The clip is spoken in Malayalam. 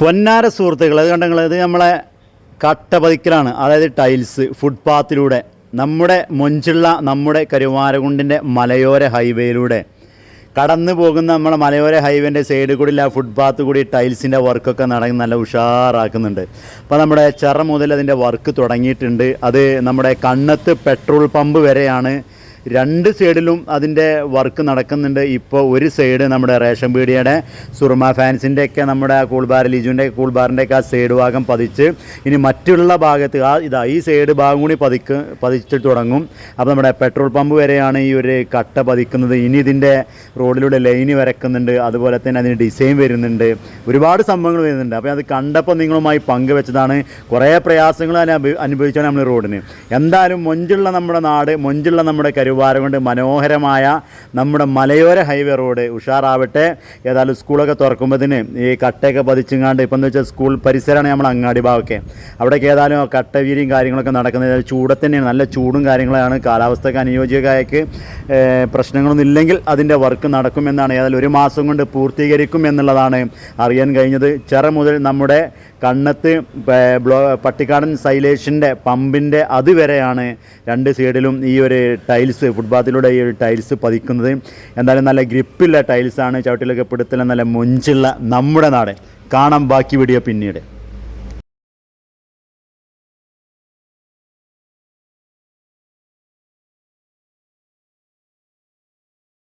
പൊന്നാര സുഹൃത്തുക്കൾ അത് കണ്ടെങ്കിൽ ഇത് നമ്മളെ കട്ടപതിക്കലാണ്. അതായത് ടൈൽസ് ഫുട്പാത്തിലൂടെ നമ്മുടെ മൊഞ്ചുള്ള നമ്മുടെ കരുവാരകുണ്ടിന്റെ മലയോര ഹൈവേയിലൂടെ കടന്നു പോകുന്ന നമ്മളെ മലയോര ഹൈവേന്റെ സൈഡിൽ കൂടി ആ ഫുട്പാത്ത് കൂടി ടൈൽസിന്റെ വർക്കൊക്കെ നടന്ന് നല്ല ഉഷാറാക്കുന്നുണ്ട്. അപ്പോൾ നമ്മുടെ ചെറ മുതൽ അതിന്റെ വർക്ക് തുടങ്ങിയിട്ടുണ്ട്. അത് നമ്മുടെ കണ്ണത്ത് പെട്രോൾ പമ്പ് വരെയാണ് രണ്ട് സൈഡിലും അതിന്റെ വർക്ക് നടക്കുന്നുണ്ട്. ഇപ്പോൾ ഒരു സൈഡ് നമ്മുടെ റേഷൻ പീടിയുടെ സുർമ ഫാൻസിന്റെ ഒക്കെ നമ്മുടെ കൂൾബാർ ലിജുവിന്റെ കൂൾബാറിന്റെ ഒക്കെ ആ സൈഡ് ഭാഗം പതിച്ച് ഇനി മറ്റുള്ള ഭാഗത്ത് ആ ഇതാ ഈ സൈഡ് ഭാഗം കൂടി പതിക്ക് പതിച്ച് തുടങ്ങും. അപ്പോൾ നമ്മുടെ പെട്രോൾ പമ്പ് വരെയാണ് ഈ ഒരു കട്ട പതിക്കുന്നത്. ഇനി ഇതിന്റെ റോഡിലൂടെ ലൈന് വരക്കുന്നുണ്ട്. അതുപോലെ തന്നെ അതിന് ഡിസൈൻ വരുന്നുണ്ട്. ഒരുപാട് സംഭവങ്ങൾ വരുന്നുണ്ട്. അപ്പോൾ അത് കണ്ടപ്പോൾ നിങ്ങളുമായി പങ്കുവെച്ചതാണ്. കുറേ പ്രയാസങ്ങൾ അനുഭവ അനുഭവിച്ചാണ് നമ്മൾ റോഡിന്. എന്തായാലും മൊഞ്ചുള്ള നമ്മുടെ നാട് മൊഞ്ചുള്ള നമ്മുടെ കരുവാരം കൊണ്ട് മനോഹരമായ നമ്മുടെ മലയോര ഹൈവേ റോഡ് ഉഷാറാവട്ടെ. ഏതായാലും സ്കൂളൊക്കെ തുറക്കുമ്പോഴത്തിന് ഈ കട്ടയൊക്കെ പതിച്ചുങ്ങാണ്ട് ഇപ്പം എന്ന് വെച്ചാൽ സ്കൂൾ പരിസരമാണ് നമ്മൾ അങ്ങാടി ഭാഗമൊക്കെ. അവിടേക്ക് ഏതായാലും കട്ടവീരിയും കാര്യങ്ങളൊക്കെ നടക്കുന്നത്. ചൂടത്ത് തന്നെയാണ്. നല്ല ചൂടും കാര്യങ്ങളാണ്. കാലാവസ്ഥയ്ക്ക് അനുയോജ്യമായക്ക് ഏഹ്, പ്രശ്നങ്ങളൊന്നും ഇല്ലെങ്കിൽ അതിന്റെ വർക്ക് നടക്കുമെന്നാണ്. ഏതായാലും ഒരു മാസം കൊണ്ട് പൂർത്തീകരിക്കും എന്നുള്ളതാണ് അറിയാൻ കഴിഞ്ഞത്. ചെറു മുതൽ നമ്മുടെ കണ്ണത്ത് ബ്ലോ പട്ടിക്കാടൻ സൈലേഷിന്റെ പമ്പിന്റെ അതുവരെയാണ് രണ്ട് സൈഡിലും ഈ ഒരു ടൈൽസ് ഫുട്പാത്തിലൂടെ ഈ ഒരു ടൈൽസ് പതിക്കുന്നത്. എന്തായാലും നല്ല ഗ്രിപ്പുള്ള ടൈൽസാണ്. ചവിട്ടിലൊക്കെ പിടുത്തുള്ള നല്ല മൊഞ്ചുള്ള നമ്മുടെ നാട്. കാണാം ബാക്കി വീഡിയോ പിന്നീട്.